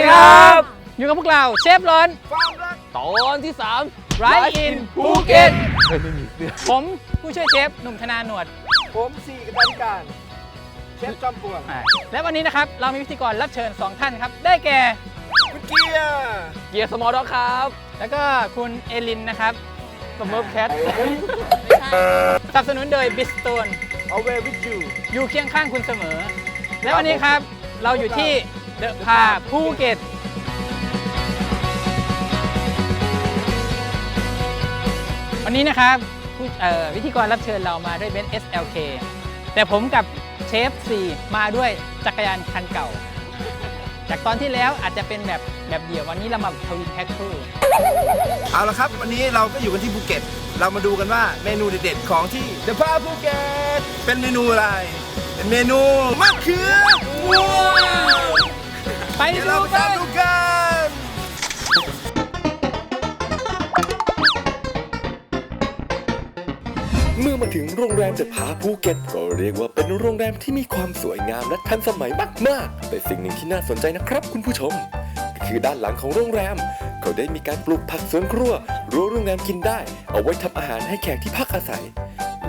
ดีครับ อยู่กับพวกเราเชฟร้อนตอนที่3ไรอินภูเก็ตผมผู้ช่วยเชฟหนุ่มธนาหนวด ผมสี่กตันการเชฟจอมปลวงอ่าและวันนี้นะครับ เรามีพิธีกรรับเชิญ 2 ท่านครับ ได้แก่คุณเกียร์เกียร์สมอลด็อกครับ แล้วก็คุณเอลินนะครับสมอลแคทสนับสนุนโดยบิสโตนเอาเววิจูอยู่เคียงข้างคุณเสมอ และวันนี้ครับเราอยู่ที่ เดอะพาภูเก็ตวันนี้นะครับผู้เอ่อวิธีกรรับเชิญเรามาด้วยเบนซ์ SLK แต่ผมกับเชฟ4มาด้วยจักรยานคันเก่า จากตอนที่แล้วอาจจะเป็นแบบแบบเดี่ยววันนี้เรามาทวินแพ็คคู่เอาละครับ วันนี้เราก็อยู่กันที่ภูเก็ต เรามาดูกันว่าเมนูเด็ดๆของที่เดอะพาภูเก็ตเป็นเมนูอะไร เป็นเมนูมะเขือม่วง ไปเดี๋ยวดูเราไปกัตามนดูกันเมื่อมาถึงโรงแรมเดอะพาภูเก็ตก็เรียกว่าเป็นโรงแรมที่มีความสวยงามและทันสมัยมากๆ แต่สิ่งหนึ่งที่น่าสนใจนะครับคุณผู้ชม ก็คือด้านหลังของโรงแรม เขาได้มีการปลูกผักสวนครัวรั้วโรงแรมกินได้ เอาไว้ทำอาหารให้แขกที่พักอาศัย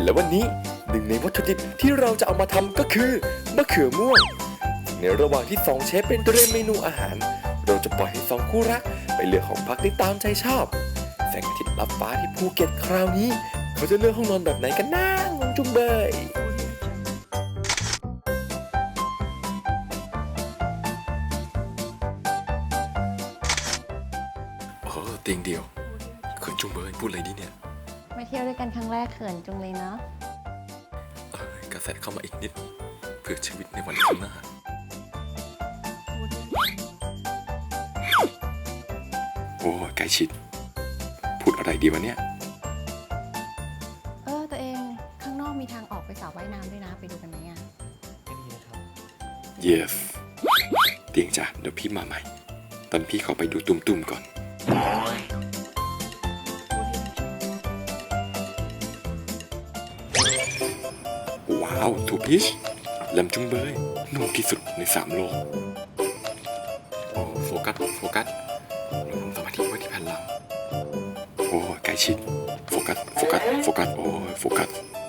และวันนี้หนึ่งในวัตถุดิบที่เราจะเอามาทำก็คือมะเขือม่วง ในระหว่างที่สองเชฟเป็นเตรียมเมนูอาหาร เราจะปล่อยให้สองคู่รัก ไปเลือกห้องพักได้ตามใจชอบ แสงอาทิตย์ลับฟ้าที่ภูเก็ตคราวนี้ เขาจะเลือกห้องนอนแบบไหนกันนะงงจุงเบยโอ้เตียงเดียวเขินจุงเบยพูดอะไรดีเนี่ยมาเที่ยวด้วยกันครั้งแรกเขินจุงเลยเนาะ เอ้ยกระแสเข้ามาอีกนิด เพื่อชีวิตในวันข้างหน้า ล้ชิด พูดอะไรดีวะเนี่ย เออตัวเองข้างนอกมีทางออกไปสระว่ายน้ำด้วยนะไปดูกันไหมอะ yes เตียงจ้ะเดี๋ยวพี่มาใหม่ ตอนพี่เขาไปดูตุ้มๆก่อน ว้าวทูพิชลำจุงเบยนุ่มที่สุดในสามโลกโอ้โฟกัส โฟกัสลงสมาธิ ไว้ที่แผ่นหลังโอ้ใก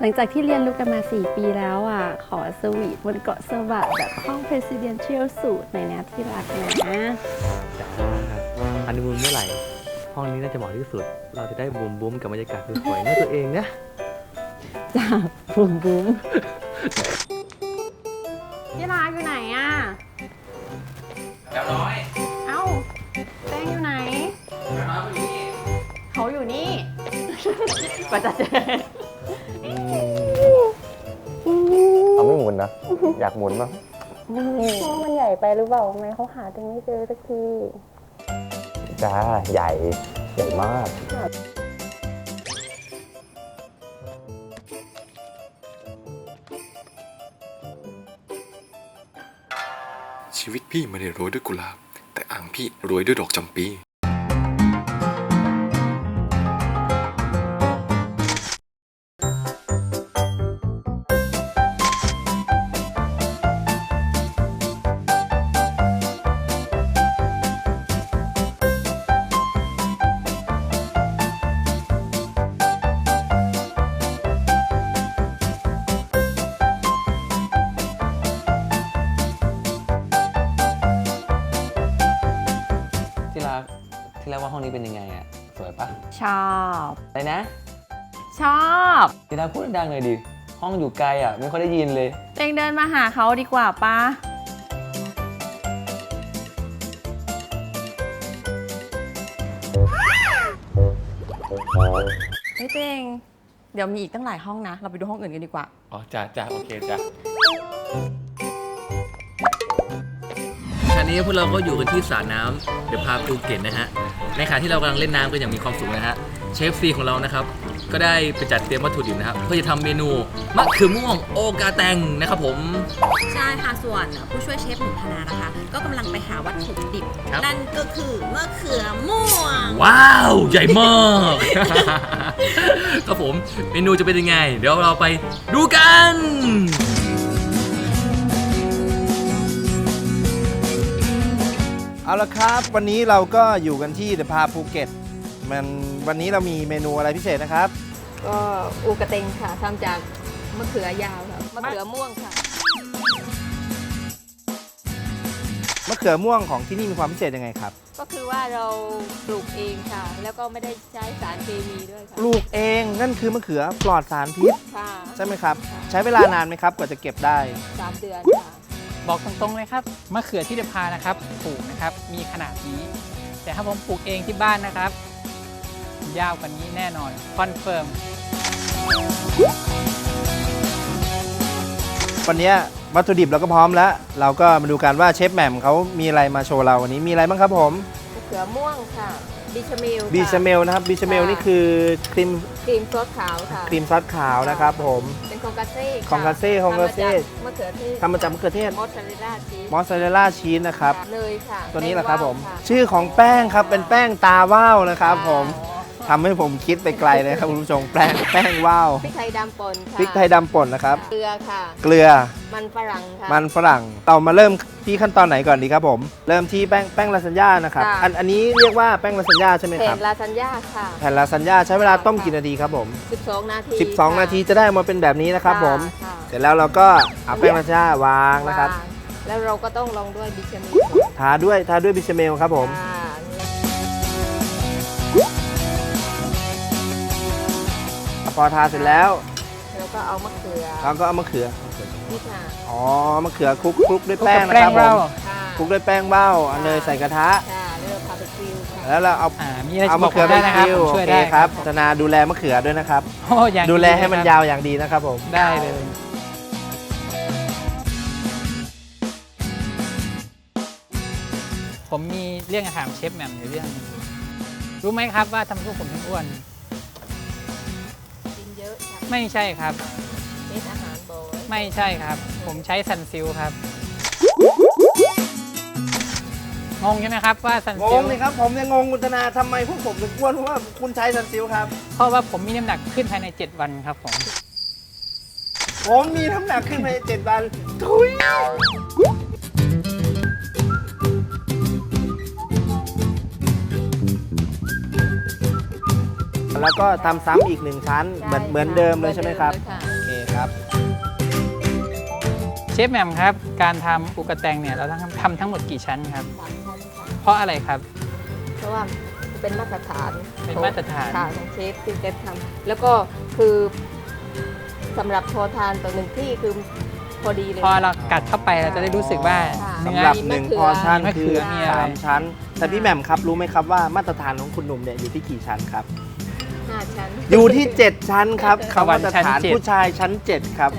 หลังจากที่เรียนรู้กันมา 4 ปีแล้วอะ ขอสวีทบนเกาะสวัสดแบบห้อง Presidential Suite หน่อยนะที่รักนะจ้าฮันนีมูนเมื่อไหร่ ห้องนี้น่าจะเหมาะที่สุด เราจะได้บูมบูมกับบรรยากาศสวยๆในตัวเองนะจ้าบุ้มบุ้มที่รักอยู่ไหนอะเจ้าน้อย เอ้าแป้งอยู่ไหนเขาอยู่นี่กว่าจะเจอ เอาไม่หมุนนะ อยากหมุนมั้งห้องมันใหญ่ไปหรือเปล่าทำไมเขาหาจังไม่เจอสักทีจ้าใหญ่ ใหญ่มากชีวิตพี่ไม่ได้โรยด้วยกุหลาบ แต่อ่างพี่โรยด้วยดอกจำปี ที่รักว่าห้องนี้เป็นยังไงอะสวยปะชอบ อะไรนะชอบที่รักพูดดังๆเลยดิ ห้องอยู่ไกลอะไม่ค่อยได้ยินเลยเตงเดินมาหาเขาดีกว่าป้าเฮ้ยเตงเดี๋ยวมีอีกตั้งหลายห้องนะ เราไปดูห้องอื่นกันดีกว่า อ๋อจ้าจ้าโอเคจ้าอันนี้พวกเราก็อยู่กันที่สระน้ำเดี๋ยวพาภูเก็ตนะฮะ ในขณะที่เรากำลังเล่นน้ำกันอย่างมีความสุขนะฮะเชฟซีของเรานะครับ ก็ได้ไปจัดเตรียมวัตถุดิบนะครับ เพื่อจะทำเมนูมะเขือม่วงโอกาแตงนะครับผม ใช่ค่ะส่วนผู้ช่วยเชฟหนูธนานะคะ ก็กำลังไปหาวัตถุดิบ ครับ นั่นก็คือมะเขือม่วง ว้าว ใหญ่มาก ครับผม เมนูจะเป็นยังไง เดี๋ยวเราไปดูกัน เอาละครับ วันนี้เราก็อยู่กันที่เดอะพาภูเก็ตมันวันนี้เรามีเมนูอะไรพิเศษนะครับ ก็อูกระเตงค่ะทำจากมะเขือยาวค่ะมะเขือม่วงค่ะมะเขือม่วงของที่นี่มีความพิเศษยังไงครับ ก็คือว่าเราปลูกเองค่ะ แล้วก็ไม่ได้ใช้สารเคมีด้วยค่ะปลูกเองนั่นคือมะเขือปลอดสารพิษค่ะใช่ไหมครับ ใช้เวลานานไหมครับกว่าจะเก็บได้สามเดือนค่ะ บอกตรงๆเลยครับมะเขือที่เดพานะครับปลูกนะครับมีขนาดนี้ แต่ถ้าผมปลูกเองที่บ้านนะครับ ยาวกว่านี้แน่นอนคอนเฟิร์มวันนี้วัตถุดิบเราก็พร้อมแล้ว เราก็มาดูกันว่าเชฟแหม่มเขามีอะไรมาโชว์เราวันนี้มีอะไรบ้างครับผมมะเขือม่วงค่ะบิชาเมลค่ะ บีชาเมลนะครับบีชาเมลค่ะ นี่คือครีมค รีมซอสขาวค่ะครีมซอสขาวนะครับผม เป็นคองกาเซ่ะคองกาเซ่คองกาเซ่ ทำมจากมะเขือเทศทำมาจากมะเขือเทศ มอสซาเรลล่าชีสมอสซาเรลล่าชีสนะครับ เนยค่ะตัวนี้แหละครับผมแป้งว่าวะชื่อของแป้งครับเป็นแป้งตาว่าวนะครับค่ะผม ทำให้ผมคิดไปไกลเลยครับคุณผู้ชมแป้งแป้งว่าวพริกไทยดำป่นค่ะพริกไทยดำป่นนะครับ เกลือค่ะ เกลือ มันฝรั่งค่ะ มันฝรั่ง เรามาเริ่มที่ขั้นตอนไหนก่อนดีครับผม เริ่มที่แป้งแป้งลาซานญ่านะครับ ค่ะ อันอันนี้เรียกว่าแป้งลาซานญ่าใช่ไหมแผ่ครับ นลาซานญ่าค่ะ แผ่นลาซานญ่าใช้เวลาต้มกี่นาทีครับผม 12 นาที12นาทีจะได้มาเป็นแบบนี้นะครับผม ค่ะเสร็จแล้วเราก็เอาแป้งลาซานญ่าวางนะครับ วางแล้วเราก็ต้องลองด้วยบิชาเมลทาด้วยทาด้วยบิชาเมลครับผม ค่ะ อทาเสร็จแล้ว แล้วก็เอามะเขือเราก็เอามะเขือนี่ค่ะอ๋อ มะเขือคลุกคลุกด้วยคลุกแป้งกับนะครับแป้งผเบ้ามค่ะคลุกด้วยแป้งเบ้าเอาเนยใส่กระทะ ค่ะแล้วเราพาไปกริลค่ะแล้วเราเอาอ่ามีอะไรเอาจะบมะอกเขือผมไปได้นะครับคิวผมโอช่วยเคได้ครับธนาดูแลมะเขือด้วยนะครับ โอ้อย่างดูแลให้มันครับยาวอย่างดีนะครับผม ได้เลยผมมีเรื่องจะถามเชฟแหม่มอยู่เรื่องหนึงรู้ไหมครับว่าทำไมพวกผมถึงอ้วนกินเยอะค่ะ ไม่ใช่ครับเน้นอาหารบ่อย ไม่ใช่ครับ ผมใช้ซันซิลครับ งงใช่ไหมครับว่าซันงซิลงเลยครับ ผมยังงงคุณธนาทำไมพวกผมถึงอ้วนเพราะว่าคุณใช้ซันซิลครับ เพราะว่าผมมีน้ำหนักขึ้นภายใน 7 วันครับผม ผมมีน้ำหนักขึ้นไปเจ็ดวันทุย แล้วก็ทำซ้ำอีกหนึ่งชั้นเหมือนเหมือนเดิมเลยใช่ไหมครับค่ะโอเคครับ เชฟแหม่มครับ การทำอุกกาแตงเนี่ยเราต้องทำทั้งหมดกี่ชั้นครับ สามชั้นค่ะเพราะอะไรครับ เพราะว่าเป็นมาตรฐานเป็นมาตรฐาน ค่ะของเชฟที่เชฟทำแล้วก็คือสำหรับพอทานต่อหนึ่งที่คือพอดีเลย พอเรากัดเข้าไปเราจะได้รู้สึกว่าค่ะ เนื้สำอ หรับมีหนึ่งมะเขือพอชั่นมีมะเขืคืออมีอะไร สามชั้น แต่พี่แหม่มครับรู้ไหมครับว่ามาตรฐานของคุณหนุ่มเนี่ยอยู่ที่กี่ชั้นครับ ห้าชั้น อยู่ที่ 7 ชั้นครับเขามาตรฐานชั้นเจ็ดผู้ชายชั้น 7 ครับ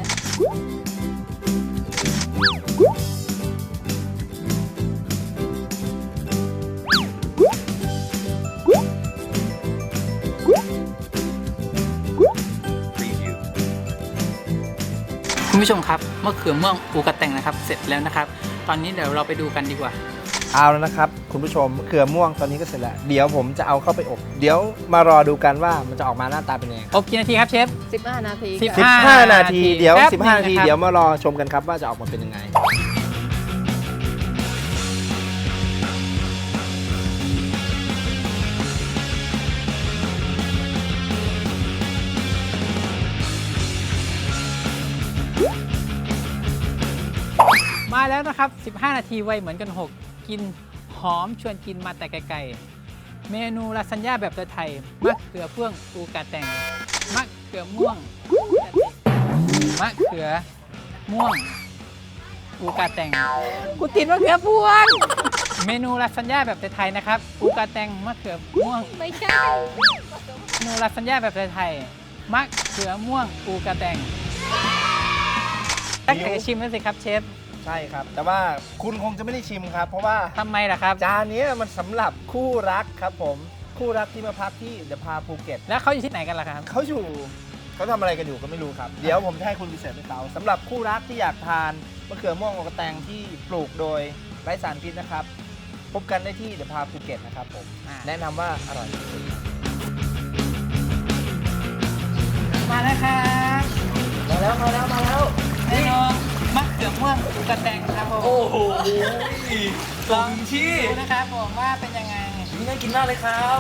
คุณผู้ชมครับมะเขือม่วงอุกกาแตงนะครับ เสร็จแล้วนะครับ ตอนนี้เดี๋ยวเราไปดูกันดีกว่า เอาแล้วนะครับ คุณผู้ชมมะเขือม่วงตอนนี้ก็เสร็จแล้ว เดี๋ยวผมจะเอาเข้าไปอบ เดี๋ยวมารอดูกันว่ามันจะออกมาหน้าตาเป็นยังไงอบกี่นาทีครับเชฟ 15 นาที สิบค่ะห้า15 นาทีเดี๋ยว แป๊บหนึ่ง15 นาทีนะครับ เดี๋ยวมารอชมกันครับว่าจะออกมาเป็นยังไง มาแล้วนะครับ 15 นาทีไวเหมือนกัน 6 กินหอมชวนกินมาแต่ไกลๆ เมนูลาซานญ่าแบบไทยมะเขือพ่วงอูกาแตงมะเขือม่วง มะเขือม่วงอูกาแตงกูติดมะเขือพวง เมนูลาซานญ่าแบบไทยๆนะครับอูกาแตงมะเขือม่วง ไม่ใช่เมนูลาซานญ่าแบบไทยๆมะเขือม่วงอูกาแตงตั้งแต่ชิมแล้วสิครับเชฟ ใช่ครับ แต่ว่าคุณคงจะไม่ได้ชิมครับ เพราะว่าทำไมล่ะครับ จานนี้มันสำหรับคู่รักครับผม คู่รักที่มาพักที่เดอะพาภูเก็ตแล้วเขาอยู่ที่ไหนกันล่ะครับ เขาอยู่เขาทำอะไรกันอยู่ก็ไม่รู้ครับ เดี๋ยวผมจะให้คุณรีเสิร์ชให้เขาสำหรับคู่รักที่อยากทานมะเขือม่วงอกกระแตงที่ปลูกโดยไร้สารพิษนะครับ พบกันได้ที่เดอะพาภูเก็ตนะครับผม อ่า แนะนำว่าอร่อยที่สุดมาแล้วครับมาแล้วมาแล้วมาแล้วเมนู มะเขือม่วงอูกาแตงครับผมโอ้โหสมที่ดูนะครับผมว่าเป็นยังไงนี่น่ากินมากเลยครับ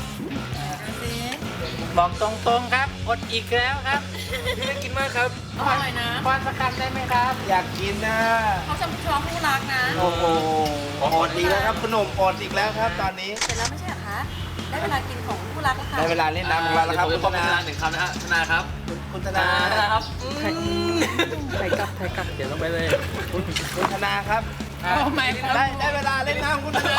บอกตรงๆครับ อดอีกแล้วครับนี่น่ากินมากครับอร่อยนะพรสักคำได้ไหมครับ อยากกินนะเขาจะชอบคู่รักนะ โอ้โหอดอีกแล้วครับขนมอดอีกแล้วครับ ตอนนี้เสร็จแล้วไม่ใช่เหรอคะได้เวลากินของคู่รักแล้วค่ะได้เวลาเล่นน้ำของเราแล้วครับเดี๋คุยวณผมธจะนาทานหนึ่งคำนะฮะธนาครับ คุณธธนานาครับไทยกับไทยกับเดี๋ยวลงไปเลยคุณธนาครับเอาใหม่ครับได้ได้เวลาเล่นน้ำคุณธนา